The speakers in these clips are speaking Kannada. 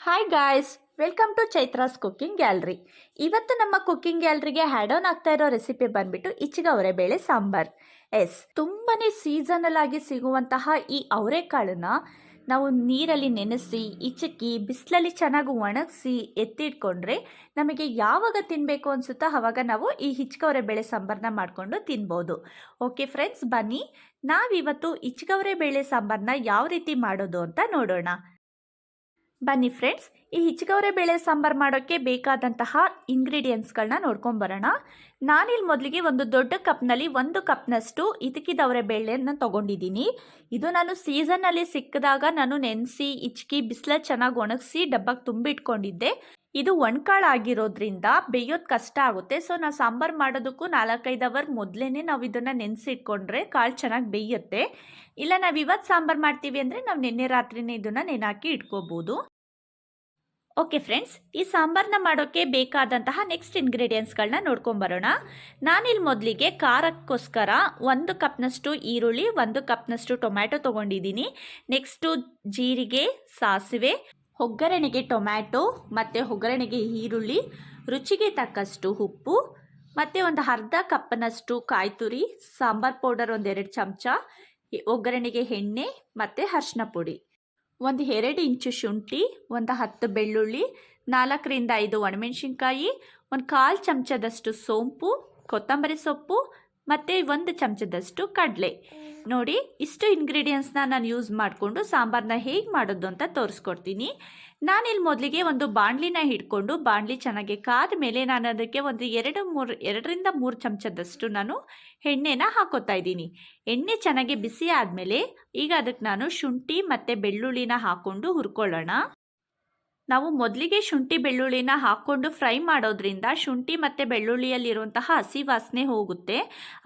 Hi guys welcome to Chaithra's cooking gallery ಇವತ್ತು ನಮ್ಮ ಕುಕ್ಕಿಂಗ್ ಗ್ಯಾಲ್ರಿಗೆ ಹ್ಯಾಡ್ ಆನ್ ಆಗ್ತಾ ಇರೋ ರೆಸಿಪಿ ಬಂದ್ಬಿಟ್ಟು ಇಚ್ಚಿಗ ಅವರೆಬೇಳೆ ಸಾಂಬಾರ್. ಎಸ್ ತುಂಬಾನೇ ಸೀಸನಲ್ ಆಗಿ ಸಿಗುವಂತಹ ಈ ಅವರೆಕಾಳನ್ನ ನಾವು ನೀರಲ್ಲಿ ನೆನೆಸಿ, ಇಚ್ಚಕ್ಕಿ, ಬಿಸಿಲಲ್ಲಿ ಚೆನ್ನಾಗಿ ಒಣಗಿಸಿ ಎತ್ತಿಟ್ಕೊಂಡ್ರೆ ನಮಗೆ ಯಾವಾಗ ತಿನ್ನಬೇಕು ಅನಿಸುತ್ತೋ ಆವಾಗ ನಾವು ಈ ಹಿಚ್ಕವರೆ ಬೇಳೆ ಸಾಂಬಾರನ್ನ ಮಾಡಿಕೊಂಡು ತಿನ್ಬೋದು. ಓಕೆ ಫ್ರೆಂಡ್ಸ್ ಬನ್ನಿ. ನಾವಿವತ್ತು ಇಚ್ಕವರೆ ಬೇಳೆ ಸಾಂಬಾರನ್ನ ಯಾವ ರೀತಿ ಮಾಡೋದು ಅಂತ ನೋಡೋಣ. ಬನ್ನಿ ಫ್ರೆಂಡ್ಸ್, ಈ ಹಿಚ್ಕವರೆ ಬೇಳೆ ಸಾಂಬಾರು ಮಾಡೋಕ್ಕೆ ಬೇಕಾದಂತಹ ಇಂಗ್ರೀಡಿಯೆಂಟ್ಸ್ಗಳನ್ನ ನೋಡ್ಕೊಂಬರೋಣ ನಾನಿಲ್ಲಿ ಮೊದಲಿಗೆ ಒಂದು ದೊಡ್ಡ ಕಪ್ನಲ್ಲಿ ಒಂದು ಕಪ್ನಷ್ಟು ಇದಕ್ಕಿದವರೆ ಬೇಳೆಯನ್ನು ತೊಗೊಂಡಿದ್ದೀನಿ. ಇದು ನಾನು ಸೀಸನ್ನಲ್ಲಿ ಸಿಕ್ಕಿದಾಗ ನಾನು ನೆನೆಸಿ ಇಚ್ಕಿ ಬಿಸಿಲ ಚೆನ್ನಾಗಿ ಒಣಗಿಸಿ ಡಬ್ಬಕ್ಕೆ ತುಂಬಿಟ್ಕೊಂಡಿದ್ದೆ. ಇದು ಒಣ್ಕಾಳಾಗಿರೋದ್ರಿಂದ ಬೇಯೋದು ಕಷ್ಟ ಆಗುತ್ತೆ. ಸೊ ನಾವು ಸಾಂಬಾರು ಮಾಡೋದಕ್ಕೂ ನಾಲ್ಕೈದು ಅವರ್ ಮೊದಲೇ ನಾವು ಇದನ್ನು ನೆನೆಸಿಟ್ಕೊಂಡ್ರೆ ಕಾಳು ಚೆನ್ನಾಗಿ ಬೇಯುತ್ತೆ. ಇಲ್ಲ, ನಾವು ಇವತ್ತು ಸಾಂಬಾರು ಮಾಡ್ತೀವಿ ಅಂದರೆ ನಾವು ನಿನ್ನೆ ರಾತ್ರಿನೇ ಇದನ್ನು ನೆನಾಕಿ ಇಟ್ಕೋಬೋದು. ಓಕೆ ಫ್ರೆಂಡ್ಸ್ ಈ ಸಾಂಬಾರನ್ನ ಮಾಡೋಕ್ಕೆ ಬೇಕಾದಂತಹ ನೆಕ್ಸ್ಟ್ ಇಂಗ್ರೀಡಿಯೆಂಟ್ಸ್ಗಳನ್ನ ನೋಡ್ಕೊಂಬರೋಣ. ನಾನಿಲ್ಲಿ ಮೊದಲಿಗೆ ಖಾರಕ್ಕೋಸ್ಕರ ಒಂದು ಕಪ್ನಷ್ಟು ಈರುಳ್ಳಿ, ಒಂದು ಕಪ್ನಷ್ಟು ಟೊಮ್ಯಾಟೊ ತೊಗೊಂಡಿದ್ದೀನಿ ನೆಕ್ಸ್ಟು ಜೀರಿಗೆ, ಸಾಸಿವೆ ಒಗ್ಗರಣೆಗೆ ಟೊಮ್ಯಾಟೊ, ಮತ್ತು ಒಗ್ಗರಣೆಗೆ ಈರುಳ್ಳಿ, ರುಚಿಗೆ ತಕ್ಕಷ್ಟು ಉಪ್ಪು, ಮತ್ತು ಒಂದು ಅರ್ಧ ಕಪ್ನಷ್ಟು ಕಾಯಿ ತುರಿ, ಸಾಂಬಾರ್ ಪೌಡರ್ ಒಂದೆರಡು ಚಮಚ ಒಗ್ಗರಣೆಗೆ ಎಣ್ಣೆ, ಮತ್ತು ಅರ್ಶಿನ ಪುಡಿ. ಒಂದು ಎರಡು ಇಂಚು ಶುಂಠಿ, ಒಂದು ಹತ್ತು ಬೆಳ್ಳುಳ್ಳಿ, ನಾಲ್ಕರಿಂದ ಐದು ಒಣಮೆಣಸಿನ್ಕಾಯಿ, ಒಂದು ಕಾಲು ಚಮಚದಷ್ಟು ಸೋಂಪು, ಕೊತ್ತಂಬರಿ ಸೊಪ್ಪು ಮತ್ತು ಒಂದು ಚಮಚದಷ್ಟು ಕಡಲೆ. ನೋಡಿ, ಇಷ್ಟು ಇಂಗ್ರೀಡಿಯೆಂಟ್ಸ್ನ ನಾನು ಯೂಸ್ ಮಾಡಿಕೊಂಡು ಸಾಂಬಾರನ್ನ ಹೇಗೆ ಮಾಡೋದು ಅಂತ ತೋರಿಸ್ಕೊಡ್ತೀನಿ. ನಾನಿಲ್ಲಿ ಮೊದಲಿಗೆ ಒಂದು ಬಾಣಲಿನ ಹಿಡ್ಕೊಂಡು ಬಾಣಲಿ ಚೆನ್ನಾಗಿ ಕಾದ ಮೇಲೆ ನಾನು ಅದಕ್ಕೆ ಒಂದು ಎರಡು ಮೂರು, ಎರಡರಿಂದ ಮೂರು ಚಮಚದಷ್ಟು ನಾನು ಎಣ್ಣೆನ ಹಾಕೋತಾ ಇದ್ದೀನಿ. ಎಣ್ಣೆ ಚೆನ್ನಾಗಿ ಬಿಸಿ ಆದಮೇಲೆ ಈಗ ಅದಕ್ಕೆ ನಾನು ಶುಂಠಿ ಮತ್ತು ಬೆಳ್ಳುಳ್ಳಿನ ಹಾಕ್ಕೊಂಡು ಹುರ್ಕೊಳ್ಳೋಣ. ನಾವು ಮೊದಲಿಗೆ ಶುಂಠಿ ಬೆಳ್ಳುಳ್ಳಿನ ಹಾಕ್ಕೊಂಡು ಫ್ರೈ ಮಾಡೋದ್ರಿಂದ ಶುಂಠಿ ಮತ್ತು ಬೆಳ್ಳುಳ್ಳಿಯಲ್ಲಿರುವಂತಹ ಹಸಿ ವಾಸನೆ ಹೋಗುತ್ತೆ.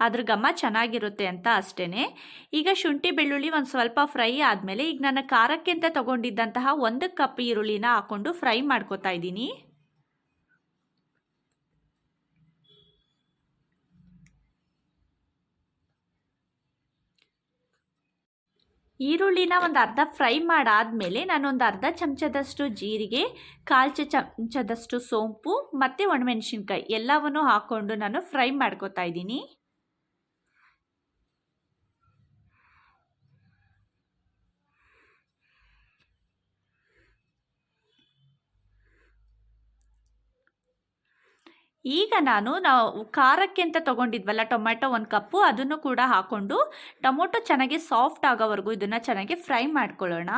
ಅದ್ರ ಘಮ ಚೆನ್ನಾಗಿರುತ್ತೆ ಅಂತ ಅಷ್ಟೇ ಈಗ ಶುಂಠಿ ಬೆಳ್ಳುಳ್ಳಿ ಒಂದು ಸ್ವಲ್ಪ ಫ್ರೈ ಆದಮೇಲೆ ಈಗ ನಾನು ಖಾರಕ್ಕೆ ಅಂತ ತೊಗೊಂಡಿದ್ದಂತಹ ಒಂದು ಕಪ್ ಈರುಳ್ಳಿನ ಹಾಕ್ಕೊಂಡು ಫ್ರೈ ಮಾಡ್ಕೊತಾ ಇದ್ದೀನಿ. ಈರುಳ್ಳಿನ ಒಂದು ಅರ್ಧ ಫ್ರೈ ಮಾಡಾದಮೇಲೆ ನಾನೊಂದು ಅರ್ಧ ಚಮಚದಷ್ಟು ಜೀರಿಗೆ, ಕಾಲು ಚಮಚದಷ್ಟು ಸೋಂಪು, ಮತ್ತು ಒಣಮೆಣಸಿನ್ಕಾಯಿ ಎಲ್ಲವನ್ನು ಹಾಕ್ಕೊಂಡು ನಾನು ಫ್ರೈ ಮಾಡ್ಕೋತಾ ಇದ್ದೀನಿ. ಈಗ ನಾನು ನಾವು ಖಾರಕ್ಕೆ ಅಂತ ತೊಗೊಂಡಿದ್ವಲ್ಲ, ಟೊಮ್ಯಾಟೊ ಒಂದು ಕಪ್ಪು, ಅದನ್ನು ಕೂಡ ಹಾಕ್ಕೊಂಡು ಟೊಮೊಟೊ ಚೆನ್ನಾಗಿ ಸಾಫ್ಟ್ ಆಗೋವರೆಗೂ ಇದನ್ನು ಚೆನ್ನಾಗಿ ಫ್ರೈ ಮಾಡ್ಕೊಳ್ಳೋಣ.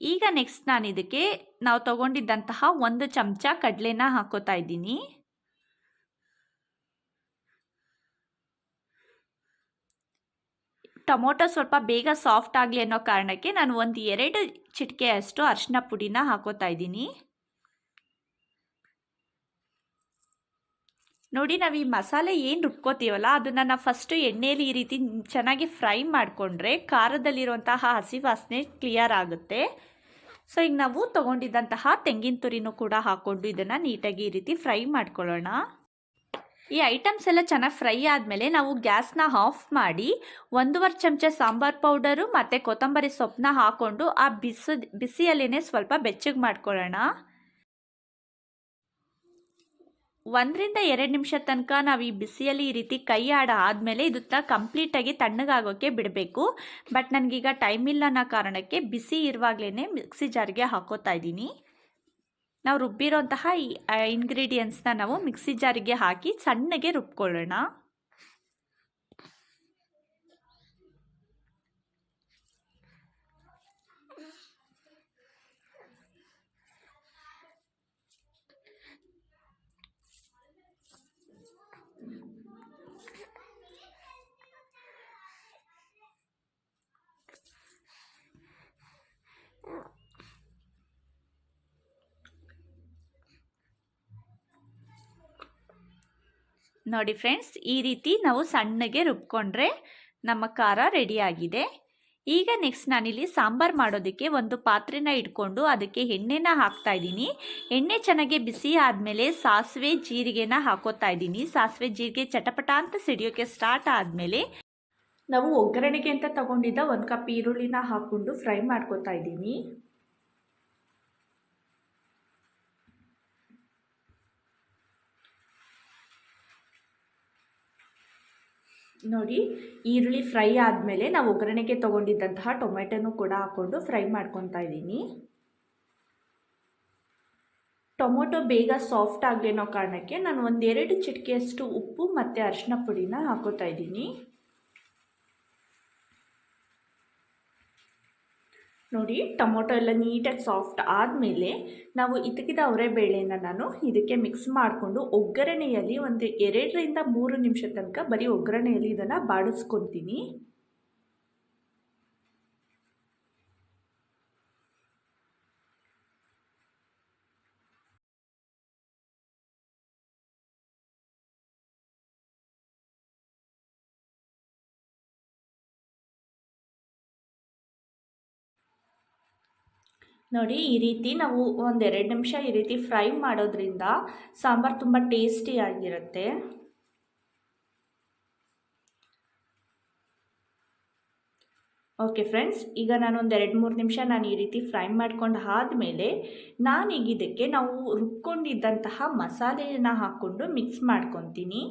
ಈಗ ನೆಕ್ಸ್ಟ್ ನಾನು ಇದಕ್ಕೆ ನಾವು ತೊಗೊಂಡಿದ್ದಂತಹ ಒಂದು ಚಮಚ ಕಡಲೆನ ಹಾಕೋತಾ ಇದ್ದೀನಿ. ಟೊಮೊಟೊ ಸ್ವಲ್ಪ ಬೇಗ ಸಾಫ್ಟ್ ಆಗಲಿ ಅನ್ನೋ ಕಾರಣಕ್ಕೆ ನಾನು ಒಂದು ಎರಡು ಚಿಟಿಕೆಯಷ್ಟು ಅರಿಶಿನ ಪುಡಿನ ಹಾಕೋತಾ ಇದ್ದೀನಿ. ನೋಡಿ ನಾವು ಈ ಮಸಾಲೆ ಏನು ರುಬ್ಕೋತೀವಲ್ಲ, ಅದನ್ನು ನಾವು ಫಸ್ಟು ಎಣ್ಣೆಯಲ್ಲಿ ಈ ರೀತಿ ಚೆನ್ನಾಗಿ ಫ್ರೈ ಮಾಡಿಕೊಂಡ್ರೆ ಖಾರದಲ್ಲಿರುವಂತಹ ಹಸಿ ವಾಸನೆ ಕ್ಲಿಯರ್ ಆಗುತ್ತೆ. ಸೊ ಈಗ ನಾವು ತೊಗೊಂಡಿದ್ದಂತಹ ತೆಂಗಿನ ತುರಿನೂ ಕೂಡ ಹಾಕ್ಕೊಂಡು ಇದನ್ನು ನೀಟಾಗಿ ಈ ರೀತಿ ಫ್ರೈ ಮಾಡ್ಕೊಳ್ಳೋಣ. ಈ ಐಟಮ್ಸ್ ಎಲ್ಲ ಚೆನ್ನಾಗಿ ಫ್ರೈ ಆದಮೇಲೆ ನಾವು ಗ್ಯಾಸ್ನ ಆಫ್ ಮಾಡಿ ಒಂದೂವರೆ ಚಮಚ ಸಾಂಬಾರ್ ಪೌಡರು ಮತ್ತು ಕೊತ್ತಂಬರಿ ಸೊಪ್ಪನ್ನ ಹಾಕ್ಕೊಂಡು ಆ ಬಿಸಿ ಬಿಸಿಯಲ್ಲೇ ಸ್ವಲ್ಪ ಬೆಚ್ಚಗೆ ಮಾಡ್ಕೊಳ್ಳೋಣ. ಒಂದರಿಂದ ಎರಡು ನಿಮಿಷ ತನಕ ನಾವು ಈ ಬಿಸಿಯಲ್ಲಿ ಈ ರೀತಿ ಕೈ ಆಡ ಆದಮೇಲೆ ಇದನ್ನ ಕಂಪ್ಲೀಟಾಗಿ ತಣ್ಣಗಾಗೋಕ್ಕೆ ಬಿಡಬೇಕು. ಬಟ್ ನನಗೀಗ ಟೈಮ್ ಇಲ್ಲ ಅನ್ನೋ ಕಾರಣಕ್ಕೆ ಬಿಸಿ ಇರುವಾಗಲೇ ಮಿಕ್ಸಿ ಜಾರ್ಗೆ ಹಾಕೋತಾ ಇದ್ದೀನಿ. ನಾವು ರುಬ್ಬಿರೋಂತಹ ಈ ಇಂಗ್ರೀಡಿಯೆಂಟ್ಸ್ನ ನಾವು ಮಿಕ್ಸಿ ಜಾರಿಗೆ ಹಾಕಿ ಸಣ್ಣಗೆ ರುಬ್ಕೊಳ್ಳೋಣ. ನೋಡಿ ಫ್ರೆಂಡ್ಸ್, ಈ ರೀತಿ ನಾವು ಸಣ್ಣಗೆ ರುಬ್ಕೊಂಡ್ರೆ ನಮ್ಮ ಖಾರ ರೆಡಿಯಾಗಿದೆ ಈಗ ನೆಕ್ಸ್ಟ್ ನಾನಿಲ್ಲಿ ಸಾಂಬಾರು ಮಾಡೋದಕ್ಕೆ ಒಂದು ಪಾತ್ರೆನ ಇಟ್ಕೊಂಡು ಅದಕ್ಕೆ ಎಣ್ಣೆನ ಹಾಕ್ತಾ ಇದ್ದೀನಿ. ಎಣ್ಣೆ ಚೆನ್ನಾಗಿ ಬಿಸಿ ಆದಮೇಲೆ ಸಾಸಿವೆ ಜೀರಿಗೆನ ಹಾಕೋತಾ ಇದ್ದೀನಿ. ಸಾಸಿವೆ ಜೀರಿಗೆ ಚಟಪಟ ಅಂತ ಸಿಡಿಯೋಕ್ಕೆ ಸ್ಟಾರ್ಟ್ ಆದಮೇಲೆ ನಾವು ಒಗ್ಗರಣೆಗೆ ಅಂತ ತಗೊಂಡಿದ್ದ ಒಂದು ಕಪ್ ಈರುಳ್ಳಿನ ಹಾಕ್ಕೊಂಡು ಫ್ರೈ ಮಾಡ್ಕೊತಾ ಇದ್ದೀನಿ. ನೋಡಿ, ಈರುಳ್ಳಿ ಫ್ರೈ ಆದಮೇಲೆ ನಾವು ಒಗ್ಗರಣೆಗೆ ತೊಗೊಂಡಿದ್ದಂತಹ ಟೊಮೆಟೊನೂ ಕೂಡ ಹಾಕ್ಕೊಂಡು ಫ್ರೈ ಮಾಡ್ಕೊತಾ ಇದ್ದೀನಿ. ಟೊಮೊಟೊ ಬೇಗ ಸಾಫ್ಟ್ ಆಗಲಿ ಅನ್ನೋ ಕಾರಣಕ್ಕೆ ನಾನು ಒಂದೆರಡು ಚಿಟಿಕೆಯಷ್ಟು ಉಪ್ಪು ಮತ್ತು ಅರಿಶಿನ ಪುಡಿನ ಹಾಕೋತಾ ಇದ್ದೀನಿ. ನೋಡಿ, ಟೊಮೊಟೊ ಎಲ್ಲ ನೀಟಾಗಿ ಸಾಫ್ಟ್ ಆದಮೇಲೆ ನಾವು ಇದ್ದಕ್ಕಿದ ಅವರೆಬೇಳೆನ ನಾನು ಇದಕ್ಕೆ ಮಿಕ್ಸ್ ಮಾಡಿಕೊಂಡು ಒಗ್ಗರಣೆಯಲ್ಲಿ ಒಂದು ಎರಡರಿಂದ ಮೂರು ನಿಮಿಷ ತನಕ ಬರೀ ಒಗ್ಗರಣೆಯಲ್ಲಿ ಇದನ್ನು ಬಾಡಿಸ್ಕೊತೀನಿ ನೋಡಿ, ಈ ರೀತಿ ನಾವು ಒಂದೆರಡು ನಿಮಿಷ ಈ ರೀತಿ ಫ್ರೈ ಮಾಡೋದ್ರಿಂದ ಸಾಂಬಾರು ತುಂಬ ಟೇಸ್ಟಿಯಾಗಿರುತ್ತೆ ಓಕೆ ಫ್ರೆಂಡ್ಸ್, ಈಗ ನಾನು ಒಂದು ಎರಡು ಮೂರು ನಿಮಿಷ ನಾನು ಈ ರೀತಿ ಫ್ರೈ ಮಾಡ್ಕೊಂಡು ಆದಮೇಲೆ ನಾನೀಗ ಇದಕ್ಕೆ ನಾವು ರುಬ್ಕೊಂಡಿದ್ದಂತಹ ಮಸಾಲೆಯನ್ನು ಹಾಕ್ಕೊಂಡು ಮಿಕ್ಸ್ ಮಾಡ್ಕೊತೀನಿ.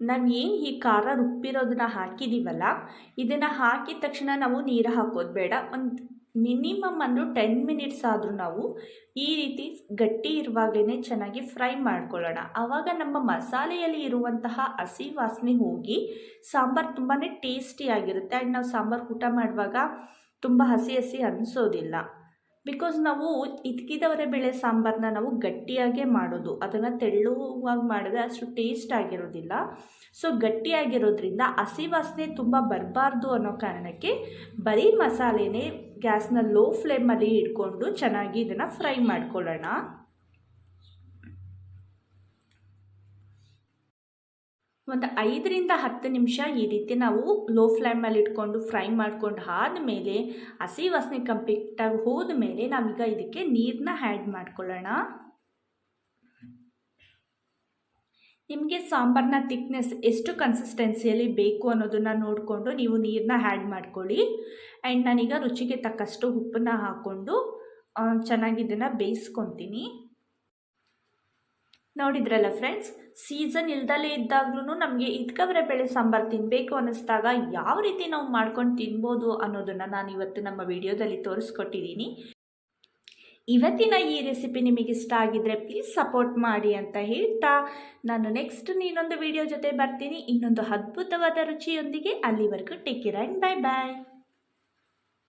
ನಾವು ಏನು ಈ ಖಾರ ರುಬ್ಬಿರೋದನ್ನ ಹಾಕಿದ್ದೀವಲ್ಲ ಇದನ್ನು ಹಾಕಿದ ತಕ್ಷಣ ನಾವು ನೀರು ಹಾಕೋದು ಬೇಡ. ಒಂದು ಮಿನಿಮಮ್ ಅಂದರೂ ಟೆನ್ ಮಿನಿಟ್ಸ್ ಆದರೂ ನಾವು ಈ ರೀತಿ ಗಟ್ಟಿ ಇರುವಾಗಲೇ ಚೆನ್ನಾಗಿ ಫ್ರೈ ಮಾಡ್ಕೊಳ್ಳೋಣ. ಆವಾಗ ನಮ್ಮ ಮಸಾಲೆಯಲ್ಲಿ ಇರುವಂತಹ ಹಸಿ ವಾಸನೆ ಹೋಗಿ ಸಾಂಬಾರು ತುಂಬಾ ಟೇಸ್ಟಿಯಾಗಿರುತ್ತೆ ಆ್ಯಂಡ್ ನಾವು ಸಾಂಬಾರು ಊಟ ಮಾಡುವಾಗ ತುಂಬ ಹಸಿ ಹಸಿ ಅನಿಸೋದಿಲ್ಲ. ಬಿಕಾಸ್ ನಾವು ಇದ್ಕಿದವರೆ ಬೇಳೆ ಸಾಂಬಾರನ್ನ ನಾವು ಗಟ್ಟಿಯಾಗೇ ಮಾಡೋದು. ಅದನ್ನು ತೆಳ್ಳುವಾಗಿ ಮಾಡಿದ್ರೆ ಅಷ್ಟು ಟೇಸ್ಟ್ ಆಗಿರೋದಿಲ್ಲ. ಸೊ ಗಟ್ಟಿಯಾಗಿರೋದ್ರಿಂದ ಹಸಿ ವಾಸನೆ ತುಂಬ ಬರಬಾರ್ದು ಅನ್ನೋ ಕಾರಣಕ್ಕೆ ಬರೀ ಮಸಾಲೆನೇ ಗ್ಯಾಸ್ನ ಲೋ ಫ್ಲೇಮಲ್ಲಿ ಇಟ್ಕೊಂಡು ಚೆನ್ನಾಗಿ ಇದನ್ನು ಫ್ರೈ ಮಾಡ್ಕೊಳ್ಳೋಣ. ಒಂದು ಐದರಿಂದ ಹತ್ತು ನಿಮಿಷ ಈ ರೀತಿ ನಾವು ಲೋ ಫ್ಲೇಮಲ್ಲಿ ಇಟ್ಕೊಂಡು ಫ್ರೈ ಮಾಡ್ಕೊಂಡು ಆದಮೇಲೆ ಹಸಿ ವಾಸನೆ ಕಂಪ್ಲೀಟಾಗಿ ಹೋದ ಮೇಲೆ ನಾವೀಗ ಇದಕ್ಕೆ ನೀರನ್ನ ಆ್ಯಡ್ ಮಾಡ್ಕೊಳ್ಳೋಣ. ನಿಮಗೆ ಸಾಂಬಾರನ್ನ ತಿಕ್ನೆಸ್ ಎಷ್ಟು ಕನ್ಸಿಸ್ಟೆನ್ಸಿಯಲ್ಲಿ ಬೇಕು ಅನ್ನೋದನ್ನು ನೋಡಿಕೊಂಡು ನೀವು ನೀರನ್ನ ಆ್ಯಡ್ ಮಾಡ್ಕೊಳ್ಳಿ. ಆ್ಯಂಡ್ ನಾನೀಗ ರುಚಿಗೆ ತಕ್ಕಷ್ಟು ಉಪ್ಪನ್ನ ಹಾಕ್ಕೊಂಡು ಚೆನ್ನಾಗಿ ಇದನ್ನು ಬೇಯಿಸ್ಕೊತೀನಿ. ನೋಡಿದ್ರಲ್ಲ ಫ್ರೆಂಡ್ಸ್ ಸೀಸನ್ ಇಲ್ದಲೇ ಇದ್ದಾಗ್ಲೂ ನಮಗೆ ಇದ್ಕವರೆ ಬೆಳೆ ಸಾಂಬಾರು ತಿನ್ನಬೇಕು ಅನ್ನಿಸ್ದಾಗ ಯಾವ ರೀತಿ ನಾವು ಮಾಡ್ಕೊಂಡು ತಿನ್ಬೋದು ಅನ್ನೋದನ್ನು ನಾನು ಇವತ್ತು ನಮ್ಮ ವಿಡಿಯೋದಲ್ಲಿ ತೋರಿಸ್ಕೊಟ್ಟಿದ್ದೀನಿ ಇವತ್ತಿನ ಈ ರೆಸಿಪಿ ನಿಮಗೆ ಇಷ್ಟ ಆಗಿದ್ರೆ ಪ್ಲೀಸ್ ಸಪೋರ್ಟ್ ಮಾಡಿ ಅಂತ ಹೇಳ್ತಾ ನಾನು ನೆಕ್ಸ್ಟ್ ಇನ್ನೊಂದು ವಿಡಿಯೋ ಜೊತೆ ಬರ್ತೀನಿ. ಇನ್ನೊಂದು ಅದ್ಭುತವಾದ ರುಚಿಯೊಂದಿಗೆ ಅಲ್ಲಿವರೆಗೂ take care and bye bye